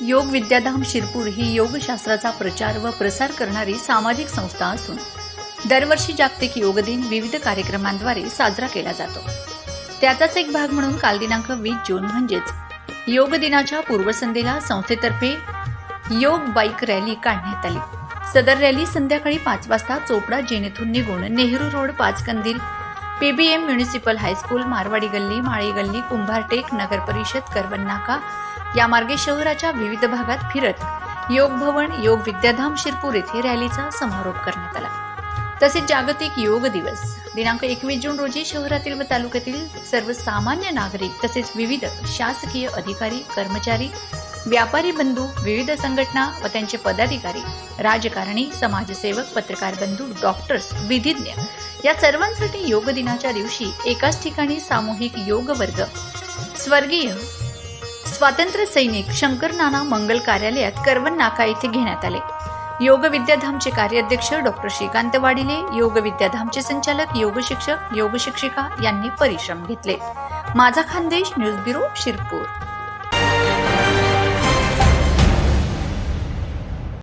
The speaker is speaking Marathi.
योग विद्याधाम शिरपूर ही योगशास्त्राचा प्रचार व प्रसार करणारी सामाजिक संस्था असून दरवर्षी जागतिक योग दिन विविध कार्यक्रमांद्वारे साजरा केला जातो. त्याचाच एक भाग म्हणून काल दिनांक वीस जून म्हणजेच योग दिनाच्या पूर्वसंध्येला संस्थेतर्फे योग बाईक रॅली काढण्यात आली. सदर रॅली संध्याकाळी पाच वाजता चोपडा जेनेथून निघून नेहरू रोड पाच कंदील PBM municipal high school Marwadi Galli Mali गल्ली कुंभारटेक नगर परिषद करवन नाका या मार्गे शहराच्या विविध भागात फिरत योग भवन योग विद्याधाम शिरपूर येथे रॅलीचा समारोप करण्यात आला. तसेच जागतिक योग दिवस. दिनांक एकवीस जून रोजी शहरातील व तालुक्यातील सर्वसामान्य नागरिक तसेच विविध शासकीय अधिकारी कर्मचारी व्यापारी बंधू विविध संघटना व त्यांचे पदाधिकारी राजकारणी समाजसेवक पत्रकार बंधू डॉक्टर्स विधिज्ञ या सर्वांसाठी योग दिनाच्या दिवशी एकाच ठिकाणी सामूहिक योग वर्ग. स्वर्गीय स्वातंत्र्य सैनिक शंकर नाना मंगल कार्यालयात करवन नाका येथे घेण्यात आले. योग विद्याधामचे कार्याध्यक्ष डॉक्टर श्रीकांत वाडिले योग विद्याधामचे संचालक योग शिक्षक योग शिक्षिका यांनी परिश्रम घेतले. माझा खानदेश न्यूज ब्युरो शिरपूर.